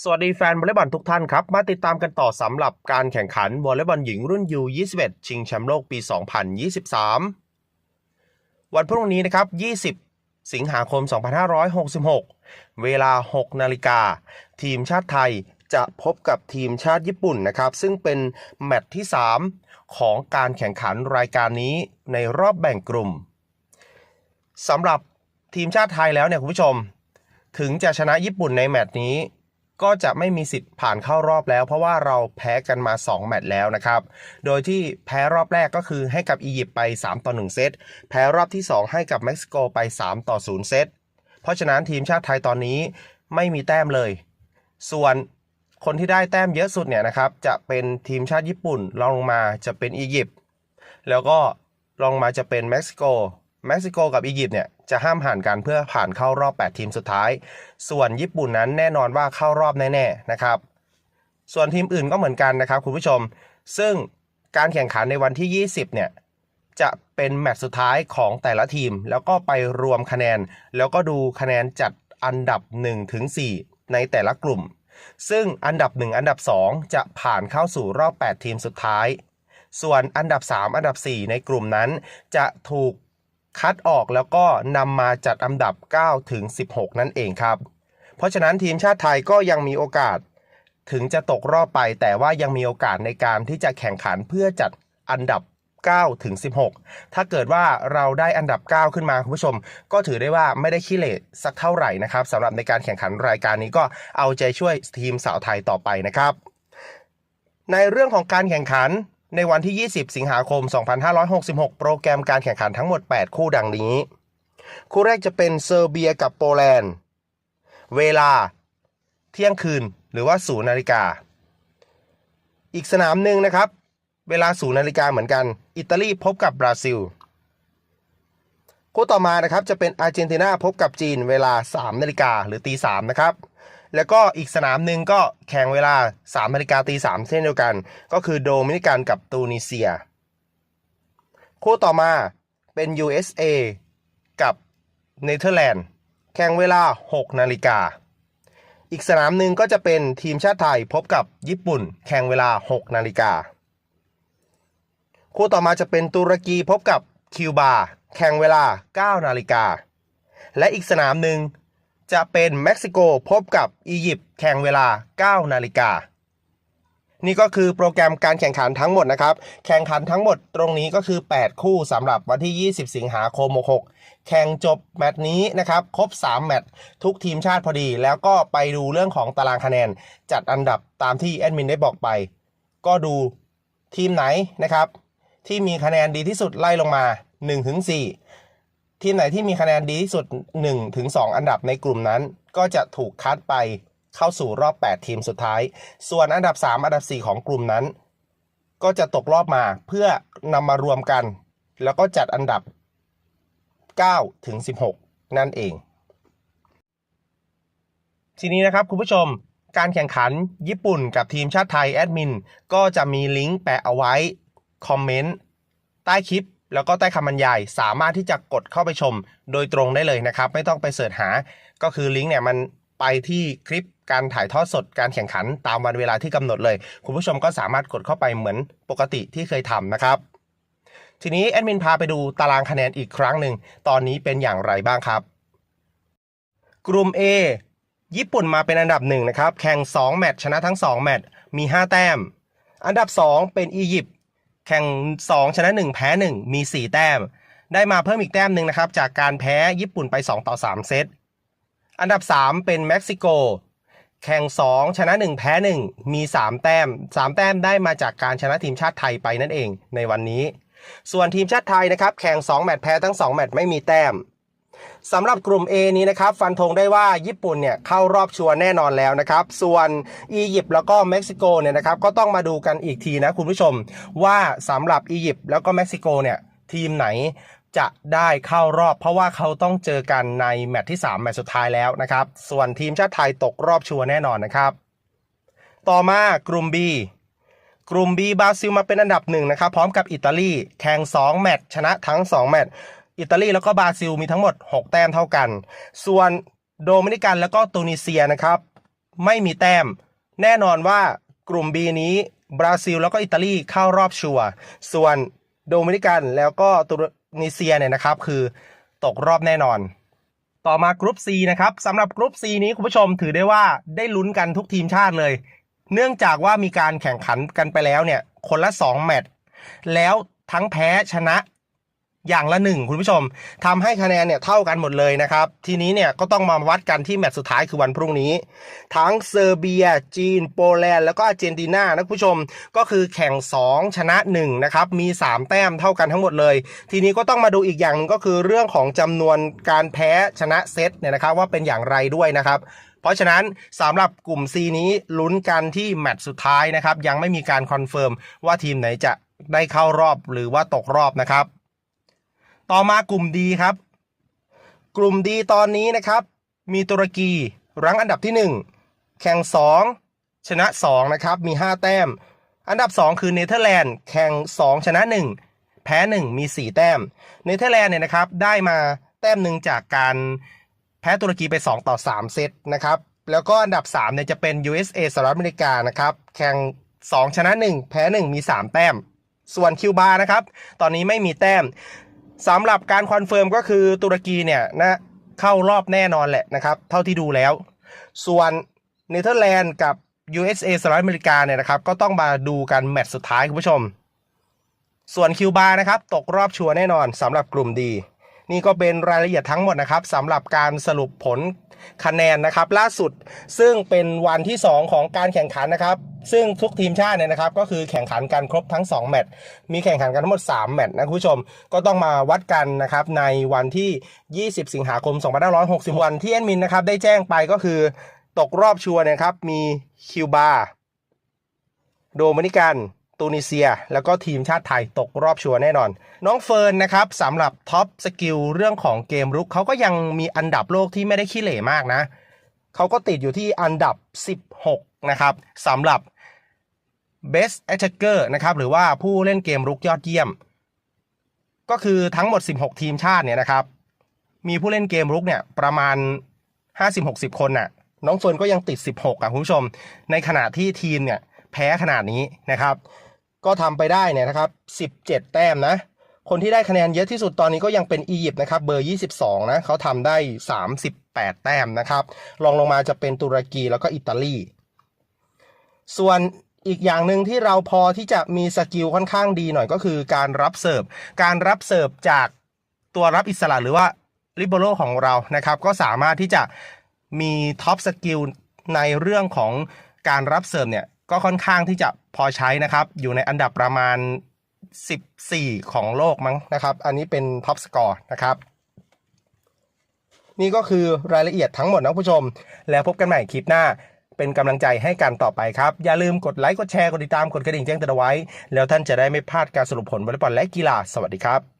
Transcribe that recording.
สวัสดีแฟนวอลเลย์บอลทุกท่านครับ มาติดตามกันต่อสำหรับการแข่งขันวอลเลย์บอลหญิงรุ่น U21 ชิงแชมป์โลกปี 2023 วันพรุ่งนี้นะครับ 20 สิงหาคม 2566 เวลา 6 นาฬิกา ทีมชาติไทยจะพบกับทีมชาติญี่ปุ่นนะครับ ซึ่งเป็นแมตช์ที่ 3 ของการแข่งขันรายการนี้ในรอบแบ่งกลุ่มสำหรับทีมชาติไทยแล้วเนี่ยคุณผู้ชม ถึงจะชนะญี่ปุ่นในแมตช์นี้ ก็จะไม่มีสิทธิ์ผ่านเข้ารอบแล้ว เพราะว่าเราแพ้กันมา 2 แมตช์แล้วนะครับ โดยที่แพ้รอบแรกก็คือให้กับอียิปต์ไป 3 ต่อ 1 เซต แพ้รอบที่ 2 ให้กับเม็กซิโกไป 3 ต่อ 0 เซต เพราะฉะนั้นทีมชาติไทยตอนนี้ไม่มีแต้มเลย ส่วนคนที่ได้แต้มเยอะสุดเนี่ยนะครับ จะเป็นทีมชาติญี่ปุ่นรองลงมาจะเป็นอียิปต์แล้วก็รองลงมาจะเป็นเม็กซิโก เม็กซิโกกับอียิปต์เนี่ยจะห้ามห่านกันเพื่อผ่านเข้ารอบ 8 ทีมสุดท้าย ส่วนญี่ปุ่นนั้นแน่นอนว่าเข้ารอบแน่ๆนะครับ ส่วนทีมอื่นก็เหมือนกันนะครับคุณผู้ชม ซึ่งการแข่งขันในวันที่ 20 เนี่ยจะเป็นแมตช์สุดท้ายของแต่ละทีม แล้วก็ไปรวมคะแนน แล้วก็ดูคะแนนจัดอันดับ1ถึง4ในแต่ละกลุ่ม ซึ่งอันดับ 1 อันดับ 2 จะผ่านเข้าสู่รอบ 8 ทีมสุดท้าย ส่วนอันดับ 3 อันดับ 4 ในกลุ่มนั้น จะถูก คัดออกแล้วก็นำมาจัดอันดับ 9 ถึง 16 นั่นเองครับ เพราะฉะนั้นทีมชาติไทยก็ยังมีโอกาสถึงจะตกรอบไป แต่ว่ายังมีโอกาสในการที่จะแข่งขันเพื่อจัดอันดับ9ถึง 16 ถ้าเกิดว่าเราได้อันดับ 9 ขึ้นมาคุณผู้ชม ก็ถือได้ว่าไม่ได้ขี้เหร่สักเท่าไหร่นะครับสำหรับในการแข่งขันรายการนี้ก็เอาใจช่วยทีมสาวไทยต่อไปนะครับ ในเรื่องของการแข่งขัน ในวันที่ 20 สิงหาคม 2566 โปรแกรมการแข่งขันทั้งหมด 8 คู่ดังนี้ คู่แรกจะเป็นเซอร์เบียกับโปแลนด์ เวลาเที่ยงคืนหรือว่า0นาฬิกา อีกสนามหนึ่งนะครับ เวลา0นาฬิกาเหมือนกัน อิตาลีพบกับบราซิล คู่ต่อมานะครับจะเป็นอาร์เจนตินาพบกับจีนเวลา 3 นาฬิกาหรือตี3นะครับ แล้วก็อีกสนามหนึ่งก็แข่งเวลา3นาฬิกาตี3เช่นเดียวกัน ก็คือโดมินิกันกับตูนิเซีย คู่ต่อมาเป็น USA กับเนเธอร์แลนด์แข่งเวลา 6 นาฬิกา อีกสนามหนึ่งก็จะเป็นทีมชาติไทยพบกับญี่ปุ่น แข่งเวลา 6 นาฬิกา คู่ต่อมาจะเป็นตุรกีพบกับคิวบา แข่งเวลา 9 นาฬิกา และอีกสนามหนึ่ง จะเป็นเม็กซิโกพบกับอียิปต์แข่งเวลา 9 นาฬิกา นี่ก็คือโปรแกรมการแข่งขันทั้งหมดนะครับ แข่งขันทั้งหมดตรงนี้ก็คือ 8 คู่สำหรับวันที่ 20 สิงหาคม 66 แข่งจบแมตช์นี้นะครับ ครบ 3 แมตช์ทุกทีมชาติพอดี แล้วก็ไปดูเรื่องของตารางคะแนน จัดอันดับตามที่แอดมินได้บอกไป ก็ดูทีมไหนนะครับ ที่มีคะแนนดีที่สุดไล่ลงมา 1-4 ทีมไหนที่มีคะแนนดีที่สุด 1-2อันดับในกลุ่มนั้น ก็จะถูกคัดไปเข้าสู่รอบ 8 ทีมสุดท้าย ส่วนอันดับ 3 อันดับ 4 ของกลุ่มนั้น ก็จะตกรอบมาเพื่อนำมารวมกัน แล้วก็จัดอันดับ9ถึง16 นั่นเอง ทีนี้นะครับคุณผู้ชมการแข่งขันญี่ปุ่นกับทีมชาติไทยแอดมินก็จะมีลิงก์แปะเอาไว้ คอมเมนต์ ใต้คลิป แล้วก็ใต้คำบรรยายสามารถที่จะกดเข้าไปชมโดยตรงได้เลยนะครับ ไม่ต้องไปเสิร์ชหา ก็คือลิงก์เนี่ยมันไปที่คลิปการถ่ายทอดสดการแข่งขันตามวันเวลาที่กำหนดเลย คุณผู้ชมก็สามารถกดเข้าไปเหมือนปกติที่เคยทำนะครับ ทีนี้แอดมินพาไปดูตารางคะแนนอีกครั้งหนึ่งตอนนี้เป็นอย่างไรบ้างครับ กลุ่ม A ญี่ปุ่นมาเป็นอันดับหนึ่งนะครับ แข่ง 2 แมตช์ชนะทั้ง 2 แมตช์มี 5 แต้ม อันดับ 2 เป็นอียิปต์ แข่ง 2 ชนะ 1 แพ้ 1 มี 4 แต้ม ได้มาเพิ่มอีกแต้มหนึ่งนะครับ จากการแพ้ญี่ปุ่นไป 2 ต่อ 3 เซต อันดับ 3 เป็นเม็กซิโก แข่ง 2 ชนะ 1 แพ้ 1 มี 3 แต้ม 3 แต้มได้มาจากการชนะทีมชาติไทยไปนั่นเองในวันนี้ ส่วนทีมชาติไทยนะครับ แข่ง 2 แมตช์แพ้ทั้ง 2 แมตช์ไม่มีแต้ม สำหรับกลุ่ม A นี้นะครับฟันธงได้ว่าญี่ปุ่นเนี่ยเข้ารอบชัวร์แน่นอนแล้วนะครับส่วนอียิปต์แล้วก็เม็กซิโกเนี่ยนะครับก็ต้องมาดูกันอีกทีนะคุณผู้ชม ว่าสำหรับอียิปต์แล้วก็เม็กซิโกเนี่ยทีมไหนจะได้เข้ารอบ เพราะว่าเขาต้องเจอกันในแมตช์ที่ 3 แมตช์สุดท้ายแล้วนะครับส่วนทีมชาติไทยตกรอบชัวร์แน่นอนนะครับ ต่อมากลุ่ม B กลุ่ม B บราซิลมาเป็นอันดับหนึ่งนะครับพร้อมกับอิตาลีแข่ง 2 แมตช์ชนะทั้ง 2 แมตช์ อิตาลีแล้วก็บราซิลมีทั้งหมด 6 แต้มเท่ากัน ส่วนโดมินิกันแล้วก็ตูนิเซียนะครับ ไม่มีแต้ม แน่นอนว่ากลุ่ม B นี้บราซิลแล้วก็อิตาลีเข้ารอบชัวร์ส่วนโดมินิกันแล้วก็ตุรนิเซียเนี่ยนะครับคือตกรอบแน่นอน ต่อมากรุ๊ป C นะครับสำหรับกรุ๊ป C นี้คุณผู้ชมถือได้ว่าได้ลุ้นกันทุกทีมชาติเลย เนื่องจากว่ามีการแข่งขันกันไปแล้วเนี่ยคนละ 2 แมตช์แล้วทั้งแพ้ชนะ อย่างละหนึ่งคุณผู้ชมทำให้คะแนนเนี่ยเท่ากันหมดเลยนะครับ ทีนี้เนี่ยก็ต้องมาวัดกันที่แมตช์สุดท้ายคือวันพรุ่งนี้ ทั้งเซอร์เบีย จีน โปแลนด์แล้วก็อาร์เจนตินานะคุณผู้ชมก็คือแข่ง 2 ชนะ1นะครับมี 3 แต้มเท่ากันทั้งหมดเลย ทีนี้ก็ต้องมาดูอีกอย่างหนึงก็คือเรื่องของจำนวนการแพ้ชนะเซตเนี่ยนะครับว่าเป็นอย่างไรด้วยนะครับเพราะฉะนั้นสำหรับกลุ่ม C นี้ลุ้นกันที่แมตช์สุดท้ายนะครับ ยังไม่มีการคอนเฟิร์มว่าทีมไหนจะได้เข้ารอบหรือว่าตกรอบนะครับ ต่อมากลุ่มดีครับ กลุ่มดีตอนนี้นะครับ มีตุรกีรั้งอันดับที่ 1 แข่ง 2 ชนะ 2 นะครับ มี 5 แต้ม อันดับ 2 คือเนเธอร์แลนด์แข่ง 2 ชนะ 1 แพ้ 1 มี 4 แต้ม เนเธอร์แลนด์เนี่ยนะครับได้มาแต้มหนึ่งจากการแพ้ตุรกีไป 2 ต่อ 3 เซตนะครับ แล้วก็อันดับ3เนี่ยจะเป็น USA สหรัฐอเมริกานะครับ แข่ง 2 ชนะ 1 แพ้ 1 มี 3 แต้ม ส่วนคิวบานะครับ ตอนนี้ไม่มีแต้ม สำหรับการคอนเฟิร์มก็คือตุรกีเนี่ยนะเข้ารอบแน่นอนแหละนะครับ เท่าที่ดูแล้ว ส่วนเนเธอร์แลนด์กับ USA สหรัฐอเมริกาเนี่ยนะครับ ก็ต้องมาดูกันแมตช์สุดท้ายคุณผู้ชม ส่วนคิวบานะครับ ตกรอบชัวร์แน่นอนสำหรับกลุ่มดี นี่ก็เป็นรายละเอียดทั้งหมดนะครับสำหรับการสรุปผลคะแนนนะครับ ล่าสุดซึ่งเป็นวันที่ 2 ของการแข่งขันนะครับ ซึ่งทุกทีมชาติเนี่ยนะครับ ก็คือแข่งขันกันครบทั้ง 2 แมตช์มีแข่งขันกันทั้งหมด 3 แมตช์นะคุณผู้ชมก็ต้องมาวัดกันนะครับในวันที่ 20 สิงหาคม 2560 วันที่แอดมินนะครับได้แจ้งไปก็คือตกรอบชัวร์นยครับมีคิวบาโดมินิกัน ตูนิเซีย แล้วก็ทีมชาติไทยตกรอบชัวร์แน่นอน น้องเฟิร์นนะครับสำหรับท็อปสกิลเรื่องของเกมรุกเขาก็ยังมีอันดับโลกที่ไม่ได้ขี้เหร่มากนะเขาก็ติดอยู่ที่อันดับ 16 นะครับสำหรับ Best Attacker นะครับหรือว่าผู้เล่นเกมรุกยอดเยี่ยม ก็คือทั้งหมด 16 ทีมชาติเนี่ยนะครับมีผู้เล่นเกมรุกเนี่ยประมาณ 50-60 คนน่ะน้องเฟิร์นก็ยังติด 16อะคุณผู้ชม ในขณะที่ทีมเนี่ยแพ้ขนาดนี้นะครับ ก็ทำไปได้เนี่ยนะครับ 17 แต้มนะ คนที่ได้คะแนนเยอะที่สุดตอนนี้ก็ยังเป็นอียิปต์นะครับ เบอร์ 22 นะเขาทำได้ 38 แต้มนะครับ รองลงมาจะเป็นตุรกีแล้วก็อิตาลี ส่วนอีกอย่างหนึ่งที่เราพอที่จะมีสกิลค่อนข้างดีหน่อยก็คือการรับเสิร์ฟ การรับเสิร์ฟจากตัวรับอิสระหรือว่าลิเบโรของเรานะครับ ก็สามารถที่จะมีท็อปสกิลในเรื่องของการรับเสิร์ฟเนี่ย ก็ค่อนข้างที่จะพอใช้นะครับ อยู่ในอันดับประมาณ 14 ของโลกมั้งนะครับ อันนี้เป็นท็อปสกอร์นะครับ นี่ก็คือรายละเอียดทั้งหมดนะผู้ชม แล้วพบกันใหม่คลิปหน้าเป็นกำลังใจให้กันต่อไปครับ อย่าลืมกดไลค์ กดแชร์ กดติดตาม กดกระดิ่งแจ้งเตือนไว้ แล้วท่านจะได้ไม่พลาดการสรุปผลวอลเลย์บอลและกีฬา สวัสดีครับ